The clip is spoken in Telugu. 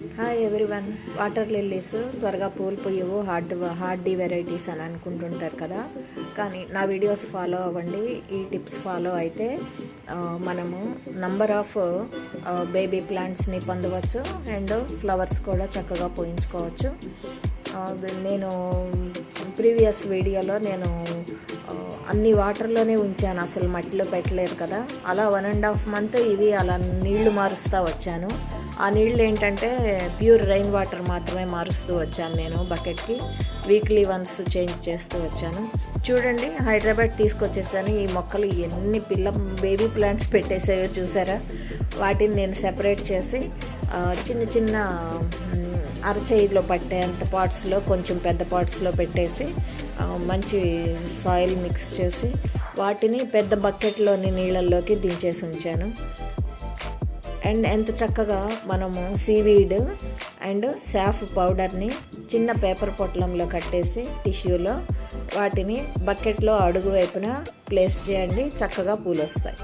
హాయ్ ఎవ్రీవన్ వాటర్ లిల్లీస్ త్వరగా పూలు హార్డ్ హార్డీ వెరైటీస్ అని అనుకుంటుంటారు కదా. కానీ నా వీడియోస్ ఫాలో అవ్వండి. ఈ టిప్స్ ఫాలో అయితే మనము నంబర్ ఆఫ్ బేబీ ప్లాంట్స్ని పొందవచ్చు అండ్ ఫ్లవర్స్ కూడా చక్కగా పోయించుకోవచ్చు. నేను ప్రీవియస్ వీడియోలో నేను అన్ని వాటర్లోనే ఉంచాను. అసలు మట్టిలో పెట్టలేదు కదా. అలా వన్ అండ్ హాఫ్ మంత్ ఇవి అలా నీళ్ళు మారుస్తూ వచ్చాను. ఆ నీళ్ళు ఏంటంటే ప్యూర్ రెయిన్ వాటర్ మాత్రమే మారుస్తూ వచ్చాను నేను బకెట్కి. వీక్లీ వన్స్ చేంజ్ చేస్తూ వచ్చాను. చూడండి హైదరాబాద్ తీసుకొచ్చేసాను. ఈ మొక్కలు ఎన్ని పిల్ల బేబీ ప్లాంట్స్ పెట్టేసాయో చూసారా? వాటిని నేను సెపరేట్ చేసి చిన్న చిన్న అరచేయిలో పట్టేంత పాట్స్లో కొంచెం పెద్ద పాట్స్లో పెట్టేసి మంచి సాయిల్ మిక్స్ చేసి వాటిని పెద్ద బకెట్లోని నీళ్ళల్లోకి దించేసి ఉంచాను. అండ్ ఎంత చక్కగా మనము సీవీడ్ అండ్ సాఫ్ పౌడర్ని చిన్న పేపర్ పొట్లంలో కట్టేసి టిష్యూలో వాటిని బకెట్లో అడుగు వైపున ప్లేస్ చేయండి చక్కగా పూలు వస్తాయి